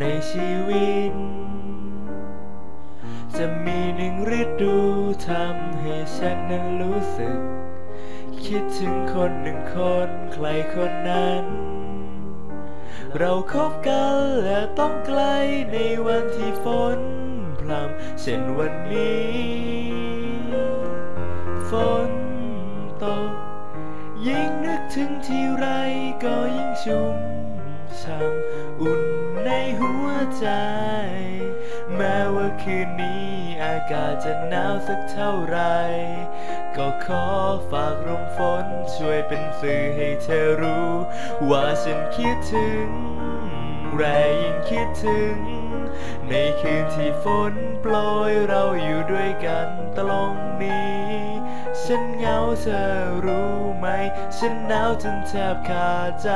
ในชีวิต จะมีหนึ่งฤดูทำให้ฉันนั้นรู้สึก คิดถึงคนหนึ่งคนใครคนนั้น เราคบกันและต้องไกลในวันที่ฝนพรำเช่นวันนี้ ฝนตกยิ่งนึกถึงที่ไรก็ยิ่งชุ่มช่ำอุ่น ในหัวใจ แม้ว่าคืนนี้อากาศจะหนาวสักเท่าไร ก็ขอฝากลมฝนช่วยเป็นสื่อให้เธอรู้ ว่าฉันคิดถึง แรยิ่งคิดถึง ในคืนที่ฝนโปรยเราอยู่ด้วยกันตรงนี้ ฉันเหงาเธอรู้ไหม ฉันหนาวจนแทบขาดใจ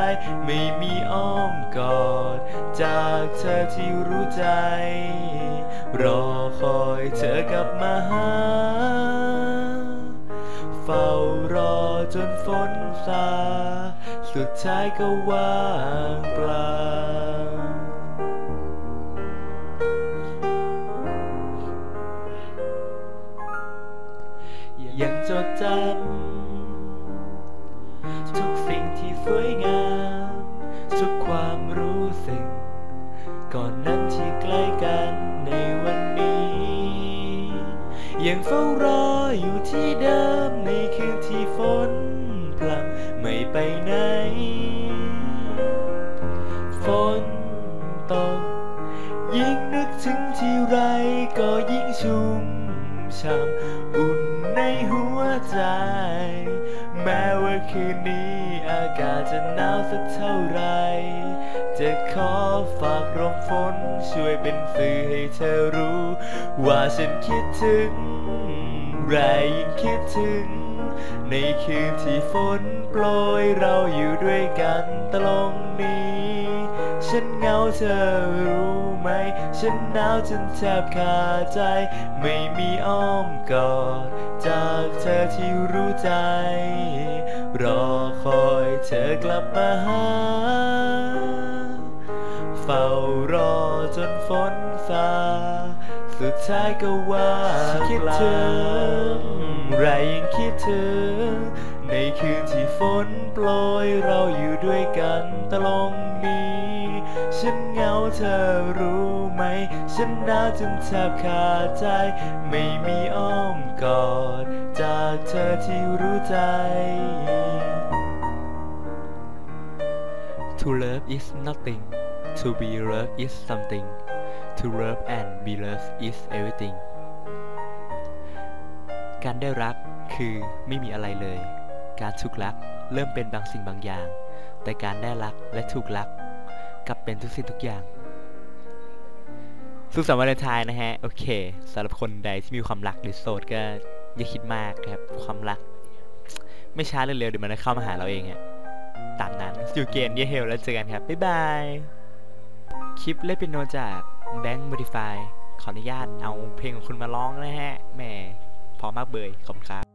ไม่มีอ้อมกอด จากเธอที่รู้ใจ รอคอยเธอกลับมาหา เฝ้ารอจนฝนซา สุดท้ายก็ว่างเปล่า จดจำทุกสิ่งที่สวยงาม ทุกความรู้สึก ก่อนนั้นที่ใกล้กันในวันนี้ ยังเฝ้ารออยู่ที่เดิมในคืนที่ฝนพรำไม่ไปไหน ฝนตก ยิ่งนึกถึงที่ไรก็ยิ่งชุ่มช่ำ แม้ว่าคืนนี้อากาศจะหนาวสักเท่าไร จะขอฝากลมฝนช่วยเป็นสื่อให้เธอรู้ ว่าฉันคิดถึงแรยิ่งคิดถึง ในคืนที่ฝนโปรยเราอยู่ด้วยกันตรงนี้ ฉันเหงาเธอรู้ไหม ฉันหนาวจนแทบขาดใจ ไม่มีอ้อมกอดจากเธอที่รู้ใจ รอคอยเธอกลับมาหา เฝ้ารอจนฝนซาสุดท้ายก็ว่าคิดถึงไรยังคิดถึง ในคืนที่ฝนโปรยเราอยู่ด้วยกันตรงนี้ เธอรู้ไหม ฉันหนาวจนแทบขาดใจ ไม่มีอ้อมกอด จากเธอที่รู้ใจ To love is nothing To be loved is something To love and be loved is everything การได้รักคือไม่มีอะไรเลย การถูกรักเริ่มเป็นบางสิ่งบางอย่าง แต่การได้รักและถูกรักกลับเป็นทุกสิ่งทุกอย่าง สุขสันต์วาเลนไทน์นะฮะ โอเคสำหรับคนใดที่มีความรักหรือโสดก็อย่าคิดมากครับ ความรัก ไม่ช้าเร็วๆเดี๋ยวมันจะเข้ามาหาเราเองฮะตามนั้นอยู่เกนเยเฮลแล้วเจอกันครับ บ๊ายบาย คลิปเล่นเป็นโนจากแบงค์ Modify ขออนุญาตเอาเพลงของคุณมาร้องนะฮะแหมพอมากเบยขอบคุณครับ